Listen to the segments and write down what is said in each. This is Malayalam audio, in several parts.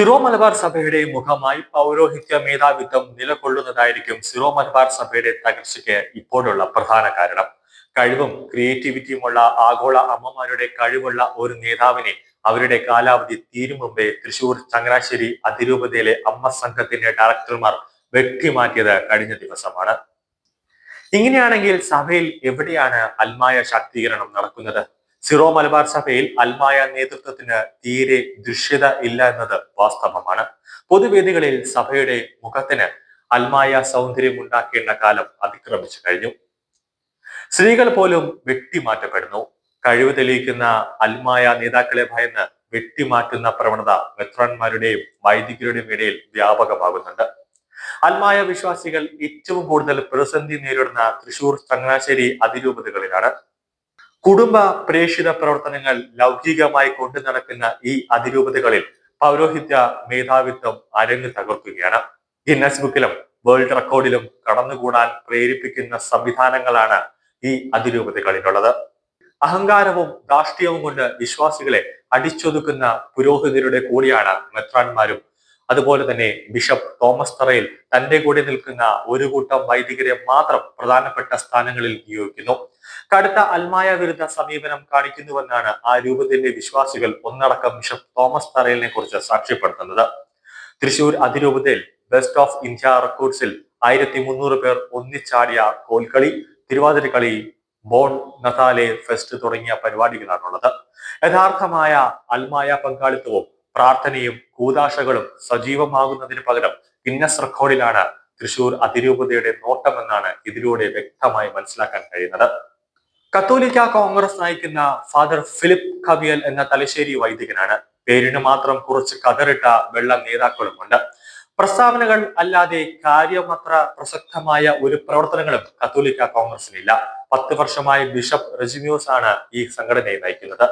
സിറോ മലബാർ സഭയുടെ മുഖമായി പൗരോഹിത്യ മേധാവിത്വം നിലകൊള്ളുന്നതായിരിക്കും സിറോ മലബാർ സഭയുടെ തകർച്ചയ്ക്ക് ഇപ്പോഴുള്ള പ്രധാന കാരണം. കഴിവും ക്രിയേറ്റിവിറ്റിയുമുള്ള ആഗോള അമ്മമാരുടെ കഴിവുള്ള ഒരു നേതാവിനെ അവരുടെ കാലാവധി തീരും മുമ്പേ തൃശൂർ ചങ്ങനാശ്ശേരി അതിരൂപതയിലെ അമ്മ സംഘത്തിന്റെ ഡയറക്ടർമാർ വെട്ടിമാറ്റിയത് കഴിഞ്ഞ ദിവസമാണ്. ഇങ്ങനെയാണെങ്കിൽ സഭയിൽ എവിടെയാണ് അൽമായ ശാക്തീകരണം നടക്കുന്നത്? സിറോ മലബാർ സഭയിൽ അൽമായ നേതൃത്വത്തിന് തീരെ ദൃശ്യത ഇല്ല എന്നത് വാസ്തവമാണ്. പൊതുവേദികളിൽ സഭയുടെ മുഖത്തിന് അൽമായ സൗന്ദര്യം ഉണ്ടാക്കേണ്ട കാലം അതിക്രമിച്ചു കഴിഞ്ഞു. സ്ത്രീകൾ പോലും വെട്ടിമാറ്റപ്പെടുന്നു. കഴിവ് തെളിയിക്കുന്ന അൽമായ നേതാക്കളെ ഭയന്ന് വെട്ടിമാറ്റുന്ന പ്രവണത മെത്രാന്മാരുടെയും വൈദികരുടെയും ഇടയിൽ വ്യാപകമാകുന്നുണ്ട്. അൽമായ വിശ്വാസികൾ ഏറ്റവും കൂടുതൽ പ്രതിസന്ധി നേരിടുന്ന തൃശൂർ ചങ്ങനാശ്ശേരി അതിരൂപതകളിലാണ്. കുടുംബ പ്രേക്ഷിത പ്രവർത്തനങ്ങൾ ലൗകികമായി കൊണ്ടു നടക്കുന്ന ഈ അതിരൂപതകളിൽ പൗരോഹിത്യ മേധാവിത്വം അരങ്ങ് തകർക്കുകയാണ്. ഗിന്നസ് ബുക്കിലും വേൾഡ് റെക്കോർഡിലും കടന്നുകൂടാൻ പ്രേരിപ്പിക്കുന്ന സംവിധാനങ്ങളാണ് ഈ അതിരൂപതകളിലുള്ളത്. അഹങ്കാരവും ധാർഷ്ട്യവും കൊണ്ട് വിശ്വാസികളെ അടിച്ചൊതുക്കുന്ന പുരോഹിതരുടെ കൂടിയാണ് മെത്രാന്മാരും അതുപോലെ തന്നെ ബിഷപ്പ് തോമസ് തറയിൽ തന്റെ കൂടെ നിൽക്കുന്ന ഒരു കൂട്ടം വൈദികരെ മാത്രം പ്രധാനപ്പെട്ട സ്ഥാനങ്ങളിൽ നിയോഗിക്കുന്നു. കടുത്ത അൽമായ വിരുദ്ധ സമീപനം കാണിക്കുന്നുവെന്നാണ് ആ രൂപത്തിന്റെ വിശ്വാസികൾ ഒന്നടക്കം ബിഷപ്പ് തോമസ് തറയിലിനെ കുറിച്ച് സാക്ഷ്യപ്പെടുത്തുന്നത്. തൃശൂർ അതിരൂപതയിൽ ബെസ്റ്റ് ഓഫ് ഇന്ത്യ റെക്കോർഡ്സിൽ ആയിരത്തി മുന്നൂറ് പേർ ഒന്നിച്ചാടിയ കോൽക്കളി തിരുവാതിരക്കളി ബോൺ നതാലെ ഫെസ്റ്റ് തുടങ്ങിയ പരിപാടികളാണുള്ളത്. യഥാർത്ഥമായ അൽമായ പങ്കാളിത്തവും പ്രാർത്ഥനയും കൂതാശകളും സജീവമാകുന്നതിന് പകരം ഗിന്നസ് റെക്കോർഡിലാണ് തൃശൂർ അതിരൂപതയുടെ നോട്ടമെന്നാണ് ഇതിലൂടെ വ്യക്തമായി മനസ്സിലാക്കാൻ കഴിയുന്നത്. കത്തോലിക്ക കോൺഗ്രസ് നയിക്കുന്ന ഫാദർ ഫിലിപ്പ് കവിയൽ എന്ന തലശ്ശേരി വൈദികനാണ്. പേരിന് മാത്രം കുറച്ച് കതറിട്ട വെള്ള നേതാക്കളുമുണ്ട്. പ്രസ്താവനകൾ അല്ലാതെ കാര്യമത്ര പ്രസക്തമായ ഒരു പ്രവർത്തനങ്ങളും കത്തോലിക്ക കോൺഗ്രസിനില്ല. പത്ത് വർഷമായി ബിഷപ്പ് റെജിമ്യൂസ് ആണ് ഈ സംഘടനയെ നയിക്കുന്നത്.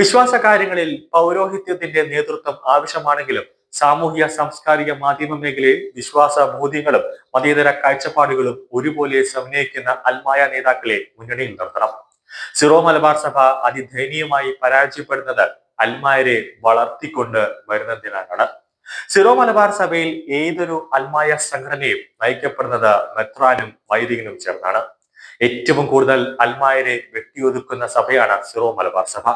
വിശ്വാസ കാര്യങ്ങളിൽ പൗരോഹിത്യത്തിന്റെ നേതൃത്വം ആവശ്യമാണെങ്കിലും സാമൂഹ്യ സാംസ്കാരിക മാധ്യമ മേഖലയിൽ വിശ്വാസ ബോധ്യങ്ങളും മതേതര കാഴ്ചപ്പാടുകളും ഒരുപോലെ സമന്വയിക്കുന്ന അൽമായ നേതാക്കളെ മുന്നണിയിൽ നിർത്തണം. സിറോ മലബാർ സഭ അതിദയനീയമായി പരാജയപ്പെടുന്നത് അൽമായരെ വളർത്തിക്കൊണ്ട് വരുന്നതിനാലാണ്. സിറോ മലബാർ സഭയിൽ ഏതൊരു അൽമായ സംഘടനയും നയിക്കപ്പെടുന്നത് മെത്രാനും വൈദികനും ചേർന്നാണ്. ഏറ്റവും കൂടുതൽ അൽമായരെ വെട്ടിയൊതുക്കുന്ന സഭയാണ് സിറോ മലബാർ സഭ.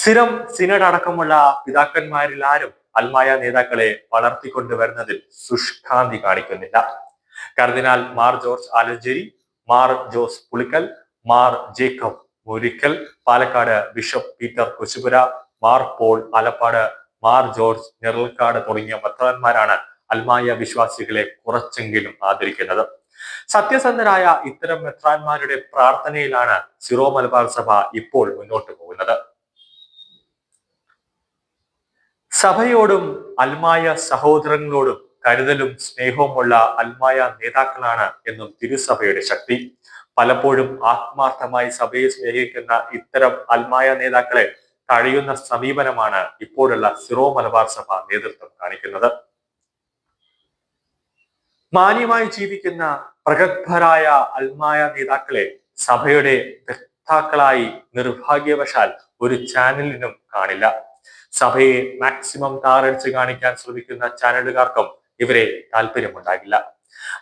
സ്ഥിരം സിനഡ് അടക്കമുള്ള പിതാക്കന്മാരിൽ ആരും അൽമായ നേതാക്കളെ വളർത്തിക്കൊണ്ടുവരുന്നതിൽ സുഷ്കാന്തി കാണിക്കുന്നില്ല. കർദിനാൽ Mar George Alencherry Mar Jose Pulickal Mar Jacob Murikkal Palakkad bishop Peter Kochupura Mar Paul Alappad Mar George Niralkad തുടങ്ങിയ ഭക്തന്മാരാണ് അൽമായ വിശ്വാസികളെ കുറച്ചെങ്കിലും ആദരിക്കുന്നത്. സത്യസന്ധരായ ഇത്തരം മെത്രാന്മാരുടെ പ്രാർത്ഥനയിലാണ് സിറോ മലബാർ സഭ ഇപ്പോൾ മുന്നോട്ട് പോകുന്നത്. സഭയോടും അൽമായ സഹോദരങ്ങളോടും കരുതലും സ്നേഹവുമുള്ള അൽമായ നേതാക്കളാണ് എന്നും തിരുസഭയുടെ ശക്തി. പലപ്പോഴും ആത്മാർത്ഥമായി സഭയെ സ്നേഹിക്കുന്ന ഇത്തരം അൽമായ നേതാക്കളെ തഴയുന്ന സമീപനമാണ് ഇപ്പോഴുള്ള സിറോ മലബാർ സഭ നേതൃത്വം കാണിക്കുന്നത്. മാന്യമായി ജീവിക്കുന്ന പ്രഗത്ഭരായ അൽമായ നേതാക്കളെ സഭയുടെ വ്യക്താക്കളായി നിർഭാഗ്യവശാൽ ഒരു ചാനലിനും കാണില്ല. സഭയെ മാക്സിമം താറടിച്ച് കാണിക്കാൻ ശ്രമിക്കുന്ന ചാനലുകാർക്കും ഇവരെ താല്പര്യമുണ്ടാകില്ല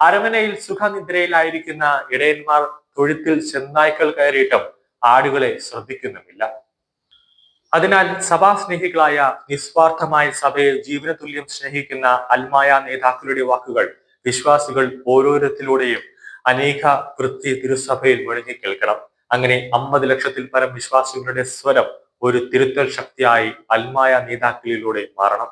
അരമനയിൽ സുഖനിദ്രയിലായിരിക്കുന്ന ഇടയന്മാർ തൊഴുത്തിൽ ചെന്നായ്ക്കൾ കയറിയിട്ടും ആടുകളെ ശ്രദ്ധിക്കുന്നുമില്ല. അതിനാൽ സഭാസ്നേഹികളായ നിസ്വാർത്ഥമായ സഭയെ ജീവനതുല്യം സ്നേഹിക്കുന്ന അൽമായ നേതാക്കളുടെ വാക്കുകൾ വിശ്വാസികൾ ഓരോരുത്തരിലൂടെയും അനേക വൃത്തി തിരുസഭയിൽ മുഴങ്ങി കേൾക്കണം. അങ്ങനെ അമ്പത് ലക്ഷത്തിൽ പരം വിശ്വാസികളുടെ സ്വരം ഒരു തിരുത്തൽ ശക്തിയായി അൽമായ നേതാക്കളിലൂടെ മാറണം.